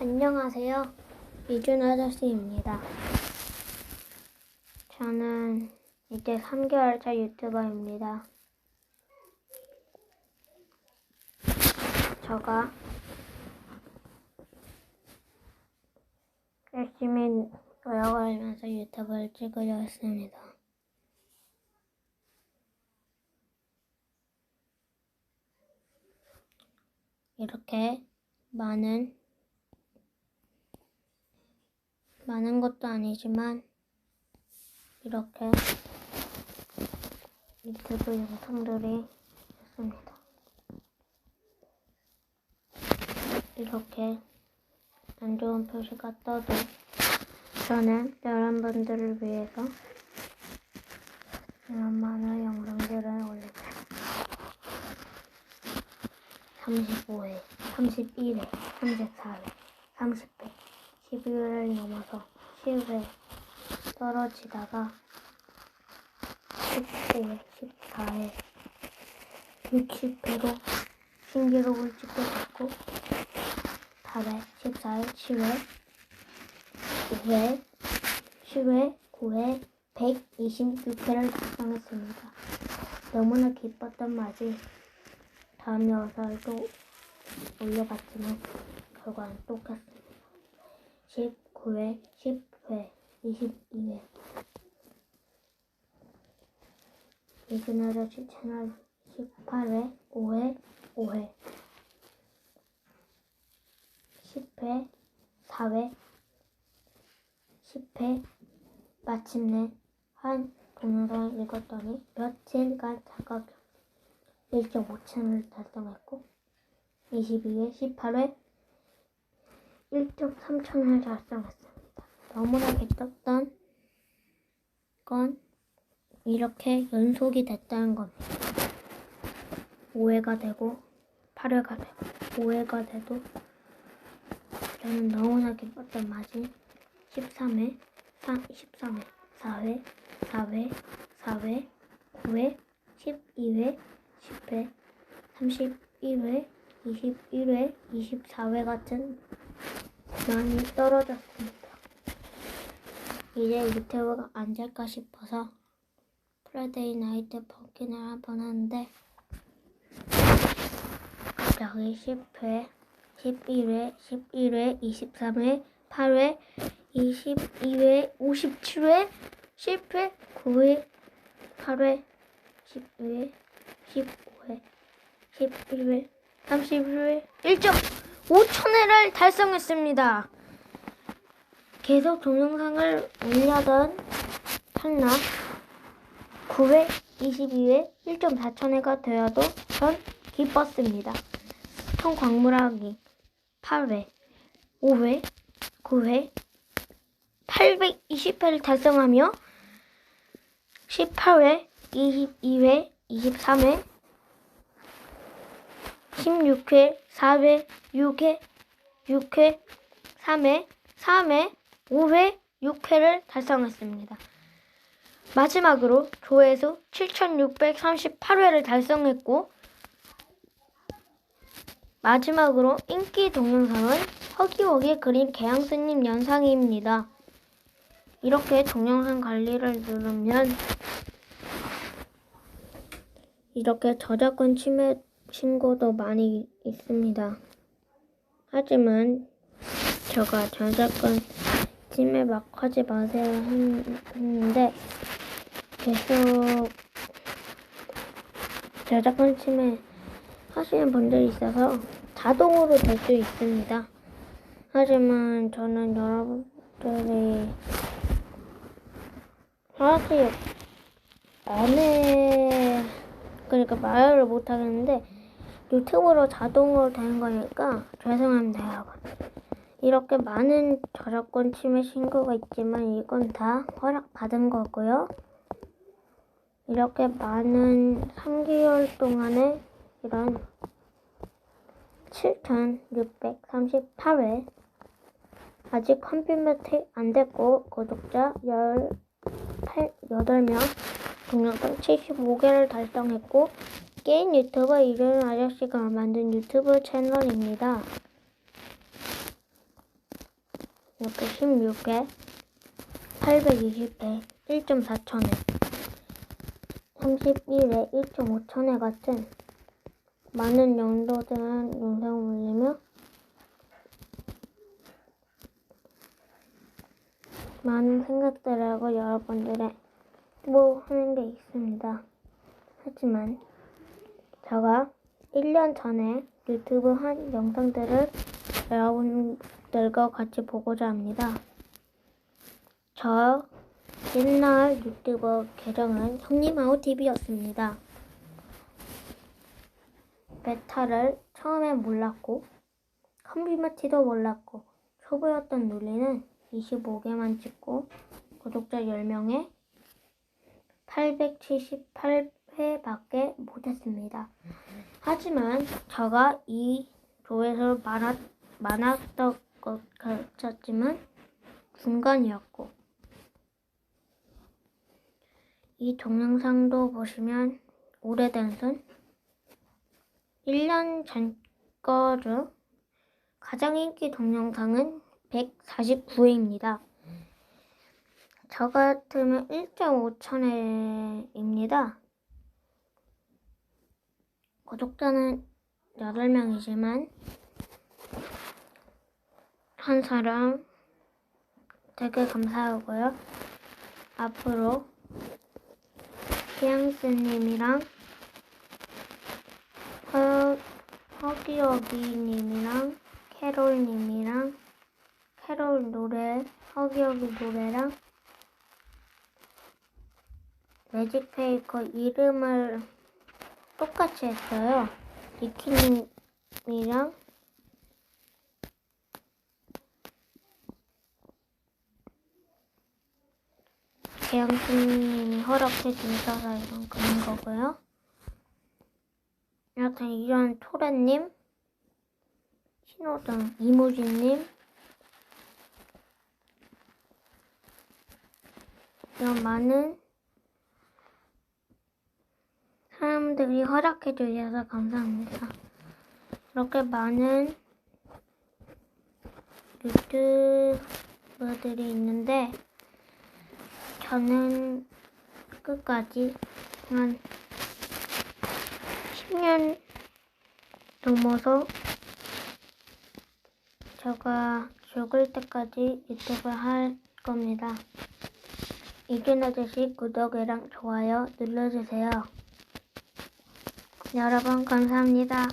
안녕하세요. 이준 아저씨입니다. 저는 이제 3개월 차 유튜버입니다. 저가 열심히 노력하면서 유튜브를 찍으려 했습니다. 이렇게 많은 많은 것도 아니지만 이렇게 유튜브 영상들이 있습니다. 이렇게 안 좋은 표시가 떠도 저는 여러분들을 위해서 이런 많은 영상들을 올립니다. 35회, 31회, 34회, 30회, 12회를 넘어서 10회 떨어지다가 19회, 14회, 60회로 신기록을 찍게 됐고 8회, 14회, 10회, 9회, 10회, 9회, 126회를 달성했습니다. 너무나 기뻤던 맛이 다음 영상을 또 올려봤지만 결과는 똑같습니다. 19회, 10회, 22회. 이그너저씨 채널 18회, 5회, 5회. 10회, 4회, 10회 마침내 한 동영상을 읽었더니 며칠간 자각 1.5천을 달성했고 22회, 18회 1.3천을 달성했습니다. 너무나 기뻤던 건 이렇게 연속이 됐다는 겁니다. 5회가 되고 8회가 되고 5회가 돼도 저는 너무나 기뻤던 맛이 13회, 13회, 4회, 4회, 4회, 9회, 12회, 10회, 32회, 21회, 24회 같은 많이 떨어졌습니다. 이제 유튜브가 안 될까 싶어서 프라이데이 나이트 펑킨을 한번 하는데 갑자기 10회, 11회, 11회, 23회, 8회, 22회, 57회, 10회, 9회, 8회, 12회, 15회, 11회, 31회, 1.5천회를 달성했습니다. 계속 동영상을 올려던 한나 9회, 22회, 1.4천회가 되어도 전 기뻤습니다. 총 광물하기 8회, 5회, 9회, 820회를 달성하며 18회, 22회, 23회, 16회, 4회, 6회, 6회, 3회, 3회, 5회, 6회를 달성했습니다. 마지막으로 조회수 7,638회를 달성했고 마지막으로 인기 동영상은 허기호기 그린 개양스님 영상입니다. 이렇게 동영상 관리를 누르면 이렇게 저작권 침해 신고도 많이 있습니다. 하지만 제가 저작권 침해 막 하지 마세요 했는데 계속 저작권 침해 하시는 분들이 있어서 자동으로 될 수 있습니다. 하지만 저는 여러분들이 하나씩 안해 그러니까 말을 못 하겠는데 유튜브로 자동으로 되는 거니까 죄송합니다 여러분. 이렇게 많은 저작권 침해 신고가 있지만 이건 다 허락 받은 거고요. 이렇게 많은 3개월 동안에 이런 7,638회 아직 컴퓨터 안 됐고 구독자 18, 8명 동영상 75개를 달성했고 게임 유튜버 이른 아저씨가 만든 유튜브 채널입니다. 이렇게 16회, 820회, 1.4천회, 31회, 1.5천회 같은 많은 연도들은 영상을 올리며 많은 생각들하고 여러분들의 뭐 하는 게 있습니다. 하지만 제가 1년 전에 유튜브 한 영상들을 여러분들과 같이 보고자 합니다. 저 옛날 유튜버 계정은 형님아우 TV였습니다. 베타를 처음에 몰랐고 컴비마티도 몰랐고 초보였던 논리는 25개만 찍고 구독자 10명에 878 회밖에 못했습니다. 하지만 제가 이 조회수 많았, 많았던 것 같았지만 중간이었고 이 동영상도 보시면 오래된 순 1년 전 거죠. 가장 인기 동영상은 149회입니다. 저 같으면 1.5천회입니다. 구독자는 8명이지만 한 사람 되게 감사하고요. 앞으로 피앙스님이랑 허, 허기허기님이랑 캐롤님이랑 캐롤 노래, 허기허기 노래랑 매직페이커 이름을 똑같이 했어요. 니키님이랑 재영수님이 허락해 주셔서 이런 그런 거고요. 여하튼 이런 토레님, 신호등 이무진님, 이런 많은 사람들이 허락해 주셔서 감사합니다. 이렇게 많은 유튜버들이 있는데 저는 끝까지 한 10년 넘어서 제가 죽을 때까지 유튜브 할 겁니다. 이준 아저씨 구독이랑 좋아요 눌러주세요. 여러분 감사합니다.